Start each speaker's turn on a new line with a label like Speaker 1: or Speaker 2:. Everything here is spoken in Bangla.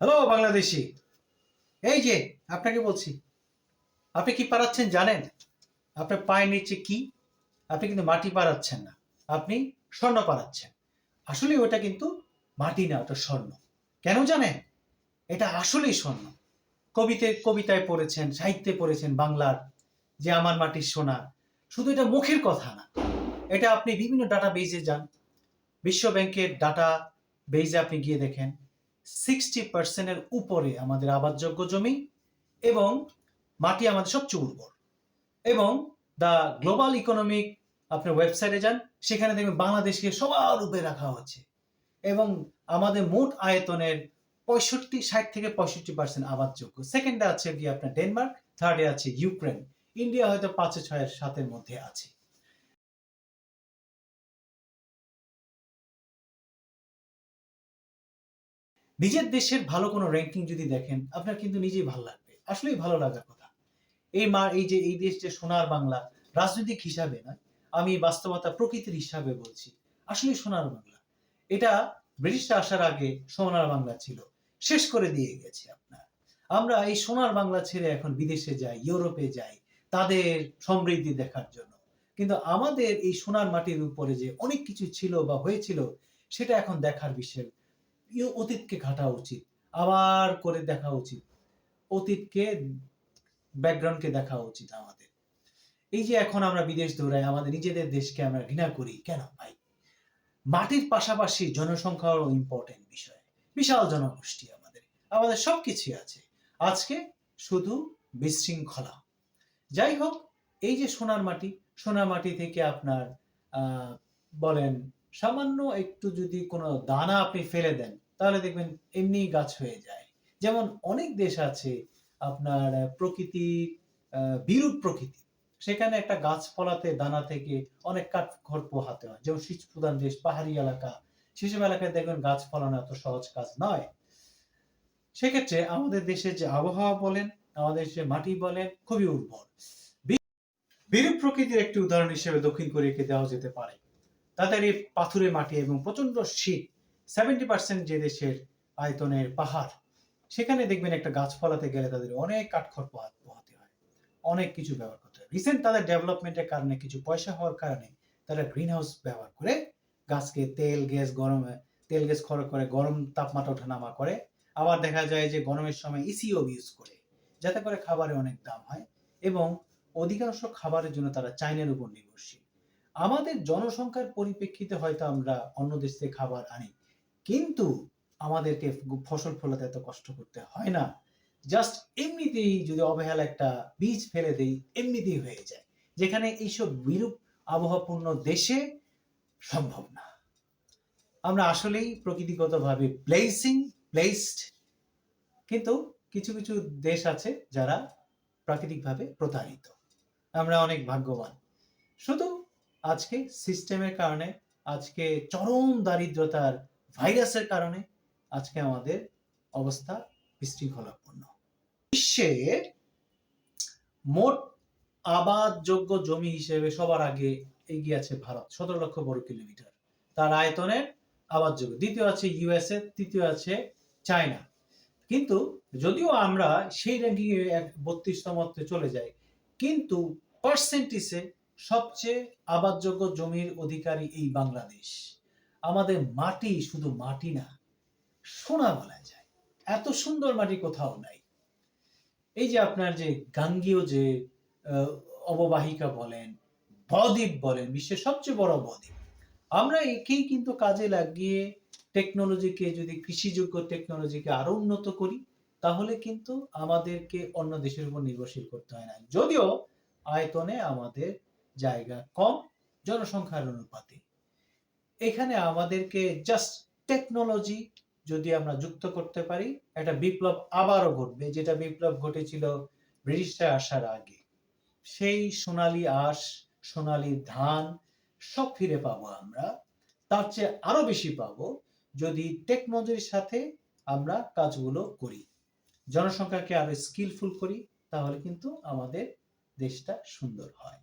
Speaker 1: হ্যালো বাংলাদেশি এই যে, আপনাকে বলছি। আপনি কি পারাচ্ছেন জানেন? আপনার পায়ের নিচে কি? আপনি কিন্তু মাটি পারাচ্ছেন না। আপনি স্বর্ণ পারাচ্ছেন। আসলে ওটা কিন্তু মাটি না, ওটা স্বর্ণ। কেন জানেন? এটা আসলেই স্বর্ণ। কবিতে, কবিতায় পড়েছেন, সাহিত্যে পড়েছেন বাংলার যে আমার মাটির সোনা, শুধু এটা মুখের কথা না। এটা আপনি বিভিন্ন ডাটা বেজে যান। বিশ্ব ব্যাংকের ডাটা বেজে আপনি গিয়ে দেখেন। সিক্সটি পার্সেন্টের উপরে আমাদের আবাদযোগ্য জমি এবং মাটি আমাদের সবচেয়ে উর্বর। এবং দ্য গ্লোবাল ইকোনমিক, আপনার ওয়েবসাইটে যান, সেখানে দেখবেন বাংলাদেশকে সবার উপরে রাখা হচ্ছে এবং আমাদের মোট আয়তনের পঁয়ষট্টি, ষাট থেকে পঁয়ষট্টি পার্সেন্ট আবাদযোগ্য। সেকেন্ডে আছে কি আপনার ডেনমার্ক থার্ডে আছে ইউক্রেন ইন্ডিয়া হয়তো পাঁচে, ছয়ের সাতের মধ্যে আছে। নিজের দেশের ভালো কোনো র্যাঙ্কিং যদি দেখেন, আপনার কিন্তু নিজেই ভালো লাগবে। আসলেই ভালো লাগার কথা। এই মা, এই যে, এই দেশ যে সোনার বাংলা, রাজনৈতিক হিসাবে নয়, আমি বাস্তবতা প্রকৃতির হিসাবে বলছি আসলে সোনার বাংলা। এটা ব্রিটিশরা আসার আগে সোনার বাংলা ছিল, শেষ করে দিয়ে গেছে আপনার। আমরা এই সোনার বাংলা ছেড়ে এখন বিদেশে যাই, ইউরোপে যাই, তাদের সমৃদ্ধি দেখার জন্য। কিন্তু আমাদের এই সোনার মাটির উপরে যে অনেক কিছু ছিল বা হয়েছিল, সেটা এখন দেখার বিষয় অতীতকে ঘাটা উচিত, আবার করে দেখা উচিত। অতীতকে, ব্যাকগ্রাউন্ডকে দেখা উচিত আমাদের। এই যে এখন আমরা বিদেশ দৌড়াই, আমাদের নিজেদের দেশকে আমরা ঘৃণা করি, কেন ভাই? মাটির পাশাপাশি জনসংখ্যাও ইম্পর্টেন্ট বিষয়। বিশাল জনগোষ্ঠী আমাদের। আমাদের সবকিছু আছে। আজকে শুধু বিশৃঙ্খলা। যাই হোক, এই যে সোনার মাটি সোনার মাটি থেকে আপনার বলেন সামান্য একটু যদি কোনো দানা আপনি ফেলে দেন, তাহলে দেখবেন এমনি গাছ হয়ে যায়। যেমন অনেক দেশ আছে আপনার প্রকৃতি বিরূপ প্রকৃতি। সেখানে একটা গাছ ফলাতে দানা থেকে অনেক কাঠ ঘর পোহাতে হয়। যেমন শীত প্রধান দেশ, পাহাড়ি এলাকা। সেসব এলাকায় দেখবেন গাছ ফলানো এত সহজ কাজ নয়। সেক্ষেত্রে আমাদের দেশের যে আবহাওয়া বলেন, আমাদের দেশের মাটি বলেন, খুবই উর্বর। বিরূপ প্রকৃতির একটি উদাহরণ হিসেবে দক্ষিণ কোরিয়াকে দেওয়া যেতে পারে। তাদের এই পাথুরে মাটি এবং প্রচণ্ড শীত সেভেন্টি পার্সেন্ট যে দেশের আয়তনের পাহাড়, সেখানে দেখবেন একটা গাছপালাতে গেলে তাদের অনেক কাঠখড় পোহা- পোহাতে হয়, অনেক কিছু ব্যবহার করতে হয়। রিসেন্ট তাদের ডেভেলপমেন্টের কারণে কিছু পয়সা হওয়ার কারণে তারা গ্রিন হাউস ব্যবহার করে গাছকে তেল, গ্যাস গরম, তেল, গ্যাস খরচ করে, গরম তাপমাত্রা ওঠানামা করে। আবার দেখা যায় যে গরমের সময় ইসিও ইউজ করে, যাতে করে খাবারে অনেক দাম হয় এবং অধিকাংশ খাবারের জন্য তারা চাইনার উপর নির্ভরশীল। আমাদের জনসংখ্যার পরিপ্রেক্ষিতে হয়তো আমরা অন্য দেশ থেকে খাবার আনি, কিন্তু আমাদেরকে ফসল ফলাতে এত কষ্ট করতে হয় না। জাস্ট এমনিতেই যদি অবহেলা একটা বীজ ফেলে দেই, এমনিতেই হয়ে যায়। যেখানে এইসব বিরূপ আবহাওয়াপূর্ণ দেশে সম্ভব না। আমরা আসলেই প্রকৃতিগতভাবে প্লেসিং প্লেসড কিন্তু কিছু কিছু দেশ আছে যারা প্রাকৃতিকভাবে প্রতারিত। আমরা অনেক ভাগ্যবান। শুধু আজকে সিস্টেমের কারণে, আজকে চরম দারিদ্রতার ভাইরাসের কারণে আজকে আমাদের অবস্থা বিশৃঙ্খলাপূর্ণ। বিশ্বে মোট আবাদযোগ্য জমি হিসেবে সবার আগে এগিয়ে আছে ভারত, সতেরো লক্ষ বর্গ কিলোমিটার। তার আয়তনের আবাদযোগ্য। দ্বিতীয় আছে ইউএসএ তৃতীয় আছে চায়না কিন্তু যদিও আমরা সেই র্যাঙ্কিং এ বত্রিশতমতে চলে যাই, কিন্তু পার্সেন্টেজে সবচেয়ে আবাদযোগ্য জমির অধিকারী এই বাংলাদেশ। আমাদের মাটি শুধু মাটি না সোনা বলা যায়। এত সুন্দর মাটি কোথাও নাই। এই যে আপনার যে গাঙ্গীয় যে অববাহিকা বলেন, বদ্বীপ বলেন, বিশ্বের সবচেয়ে বড় বদ্বীপ। আমরা একেই কিন্তু কাজে লাগিয়ে টেকনোলজিকে যদি, কৃষিযোগ্য টেকনোলজিকে আরও উন্নত করি, তাহলে কিন্তু আমাদেরকে অন্য দেশের উপর নির্ভরশীল করতে হয় না। যদিও আয়তনে আমাদের জায়গা কম, জনসংখ্যার অনুপাতে। এখানে আমাদেরকে জাস্ট টেকনোলজি যদি আমরা যুক্ত করতে পারি, একটা বিপ্লব আবারও ঘটবে, যেটা বিপ্লব ঘটেছিল ব্রিটিশরা আসার আগে। সেই সোনালী আঁশ, সোনালী ধান সব ফিরে পাবো আমরা। তার চেয়ে আরও বেশি পাবো যদি টেকনোলজির সাথে আমরা কাজগুলো করি। জনসংখ্যাকে আরও স্কিলফুল করি, তাহলে কিন্তু আমাদের দেশটা সুন্দর হয়।